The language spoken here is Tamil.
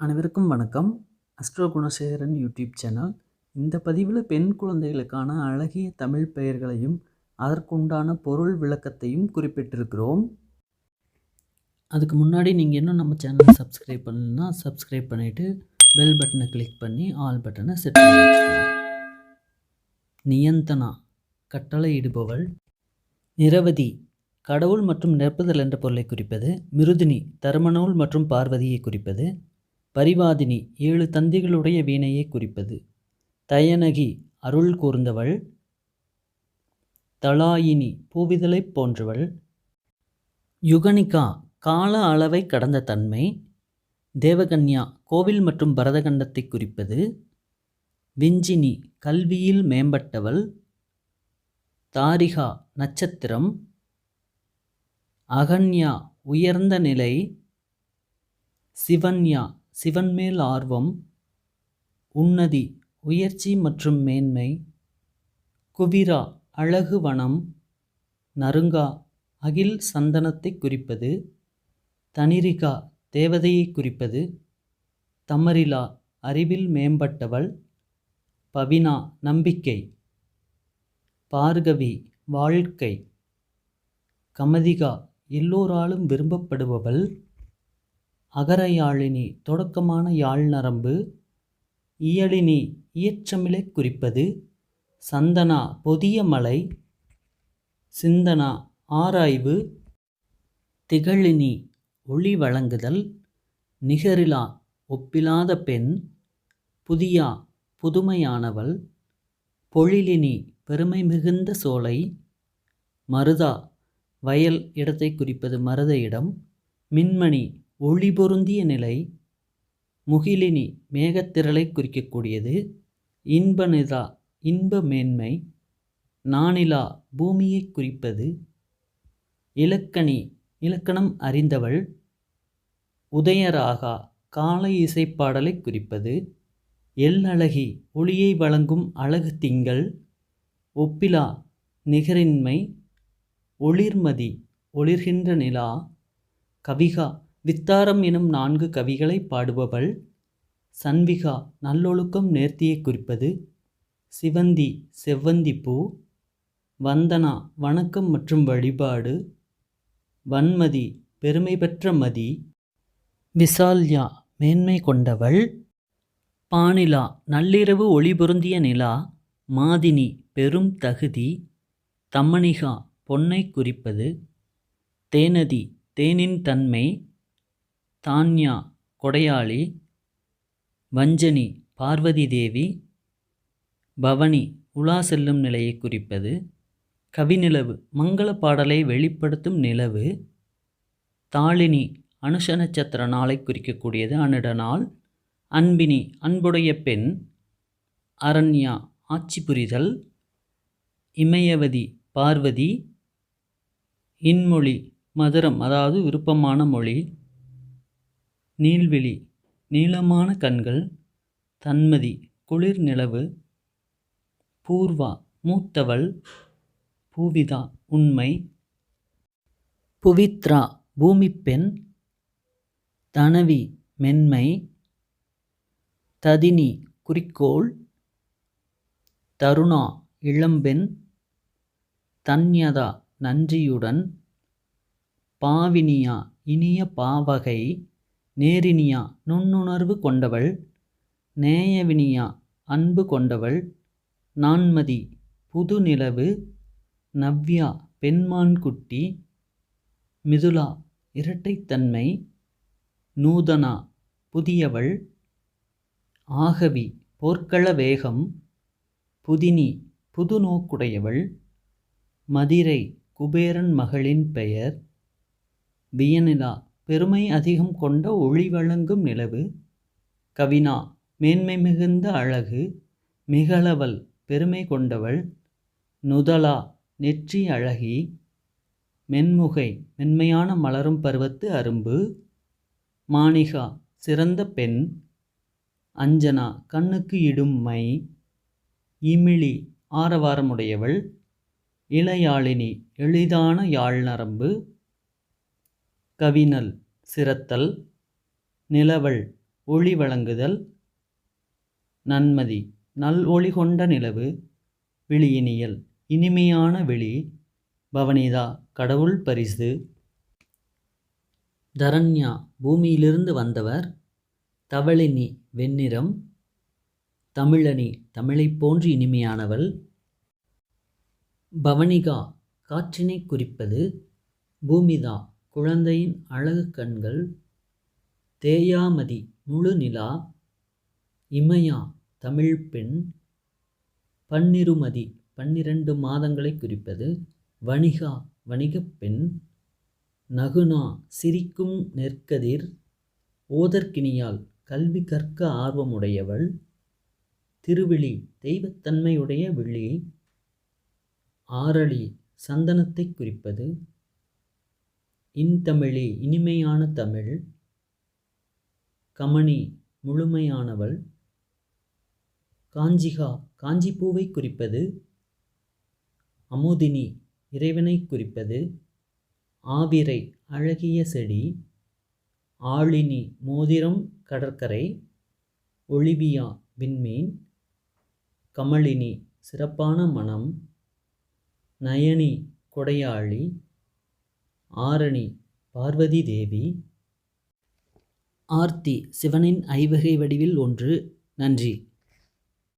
அனைவருக்கும் வணக்கம். Astro Gunasekaran YouTube channel. இந்த பதிவில் பெண் குழந்தைகளுக்கான அழகிய தமிழ் பெயர்களையும் அதற்குண்டான பொருள் விளக்கத்தையும் குறிப்பிட்டிருக்கிறோம். அதுக்கு முன்னாடி நீங்கள் இன்னும் நம்ம சேனலை சப்ஸ்கிரைப் பண்ணலன்னா சப்ஸ்கிரைப் பண்ணிவிட்டு பெல் பட்டனை கிளிக் பண்ணி ஆல் பட்டனை செட் பண்ணி நியந்தனா கட்டளையிடுபவள் நிரவதி கடவுள் மற்றும் நிரப்புதல் என்ற பொருளை குறிப்பது. மிருதினி தருமநூல் மற்றும் பார்வதியை குறிப்பது. பரிவாதினி ஏழு தந்திகளுடைய வீணையை குறிப்பது. தயனகி அருள் கூர்ந்தவள். தலாயினி பூவிதழை போன்றவள். யுகனிகா கால அளவை கடந்த தன்மை. தேவகன்யா கோவில் மற்றும் பரதகண்டத்தை குறிப்பது. விஞ்சினி கல்வியில் மேம்பட்டவள். தாரிகா நட்சத்திரம். அகன்யா உயர்ந்த நிலை. சிவன்யா சிவன் மேல் ஆர்வம் உன்னதி உயர்ச்சி மற்றும் மேன்மை குவிரா அழகு வனம் நருங்கா அகில் சந்தனத்தை குறிப்பது தனிரிகா தேவதையை குறிப்பது தமரிலா அறிவில் மேம்பட்டவள் பவினா நம்பிக்கை பார்கவி வாழ்க்கை கமதிகா எல்லோராலும் விரும்பப்படுபவள் அகரயாழினி தொடக்கமான யாழ் நரம்பு இயலினி இயற்றமிழை குறிப்பது சந்தனா பொதிய மலை சிந்தனா ஆராய்வு திகழினி ஒளி வழங்குதல் நிகரிலா ஒப்பிலாத பெண் புதியா புதுமையானவள் பொழிலினி பெருமை மிகுந்த சோலை மருதா வயல் இடத்தை குறிப்பது மருத இடம் மின்மணி ஒளி பொருந்திய நிலை முகிலினி மேகத்திரளை குறிக்கக்கூடியது. இன்பநிதா இன்ப மேன்மை நானிலா பூமியை குறிப்பது. இலக்கணி இலக்கணம் அறிந்தவள். உதயராகா காலை இசைப்பாடலை குறிப்பது. எல்லழகி ஒளியை வழங்கும் அழகு திங்கள். ஒப்பிலா நிகரின்மை. ஒளிர்மதி ஒளிர்கின்ற நிலா. கவிகா வித்தாரம் எனும் நான்கு கவிகளை பாடுபவள் சன்விகா நல்லொழுக்கம் நேர்த்தியை குறிப்பது சிவந்தி செவ்வந்தி பூ வந்தனா வணக்கம் மற்றும் வழிபாடு வன்மதி பெருமை பெற்ற மதி விசால்யா மேன்மை கொண்டவள் பானிலா நள்ளிரவு ஒளி பொருந்திய நிலா மாதினி பெரும் தகுதி தம்மணிகா பொன்னை குறிப்பது தேனதி தேனின் தன்மை தான்யா கொடையாளி வஞ்சனி பார்வதி தேவி பவனி உலா செல்லும் நிலையை குறிப்பது கவிநிலவு மங்கள பாடலை வெளிப்படுத்தும் நிலவு தாளினி அனுஷ நட்சத்திர நாளை குறிக்கக்கூடியது அனிட நாள் அன்பினி அன்புடைய பெண் அரண்யா ஆட்சி புரிதல் இமயவதி பார்வதி இன்மொழி மதுரம் அதாவது விருப்பமான மொழி நீள்விழி நீளமான கண்கள் தன்மதி குளிர் நிலவு பூர்வா மூத்தவள் பூவிதா உண்மை. புவித்ரா பூமிப்பெண் தனவி மென்மை. ததினி குறிக்கோள். தருணா இளம்பெண். தன்யதா நன்றியுடன். பாவினியா இனிய பாவகை. நேரினியா நுண்ணுணர்வு கொண்டவள். நேயவினியா அன்பு கொண்டவள். நான்மதி புது நிலவு நவ்யா பெண்மான்குட்டி மிதுலா இரட்டைத்தன்மை நூதனா புதியவள். ஆகவி போர்க்கள வேகம். புதினி புது நோக்குடையவள் மதிரை குபேரன் மகளின் பெயர். வியனிலா பெருமை அதிகம் கொண்ட ஒளி வழங்கும் நிலவு கவினா மேன்மை மிகுந்த அழகு மிகளவள் பெருமை கொண்டவள் நுதலா நெற்றி அழகி மென்முகை மென்மையான மலரும் பருவத்து அரும்பு மாணிகா சிறந்த பெண் அஞ்சனா கண்ணுக்கு இடும் மை இமிழி ஆரவாரமுடையவள் இளையாளினி எளிதான யாழ் நரம்பு கவினல் சிரத்தல் நிலவல் ஒளி வழங்குதல் நன்மதி நல் ஒளி கொண்ட நிலவு விழியினியல் இனிமையான விழி பவனிதா கடவுள் பரிசு தரண்யா பூமியிலிருந்து வந்தவர் தவளினி வெண்ணிறம் தமிழனி தமிழைப் போன்று இனிமையானவள் பவனிகா காற்றினை குறிப்பது பூமிதா குழந்தையின் அழகு கண்கள் தேயாமதி முழு நிலா இமயா தமிழ் பெண் பன்னிருமதி பன்னிரண்டு மாதங்களை குறிப்பது வணிகா வணிகப் பெண் நகுனா சிரிக்கும் நெற்கதிர் ஓதற்கினியால் கல்வி கற்க ஆர்வமுடையவள் திருவிழி தெய்வத்தன்மையுடைய விழி ஆரளி சந்தனத்தை குறிப்பது இன்தமிழே இனிமையான தமிழ். கமணி முழுமையானவள். காஞ்சிகா காஞ்சிப்பூவை குறிப்பது. அமுதினி இறைவனை குறிப்பது. ஆவிரை அழகிய செடி. ஆளினி மோதிரம் கடற்கரை. ஒளிவியா விண்மீன். கமலினி சிறப்பான மனம். நயனி கொடையாளி. ஆரணி பார்வதி தேவி. ஆர்த்தி சிவனின் ஐவகை வடிவில் ஒன்று. நன்றி.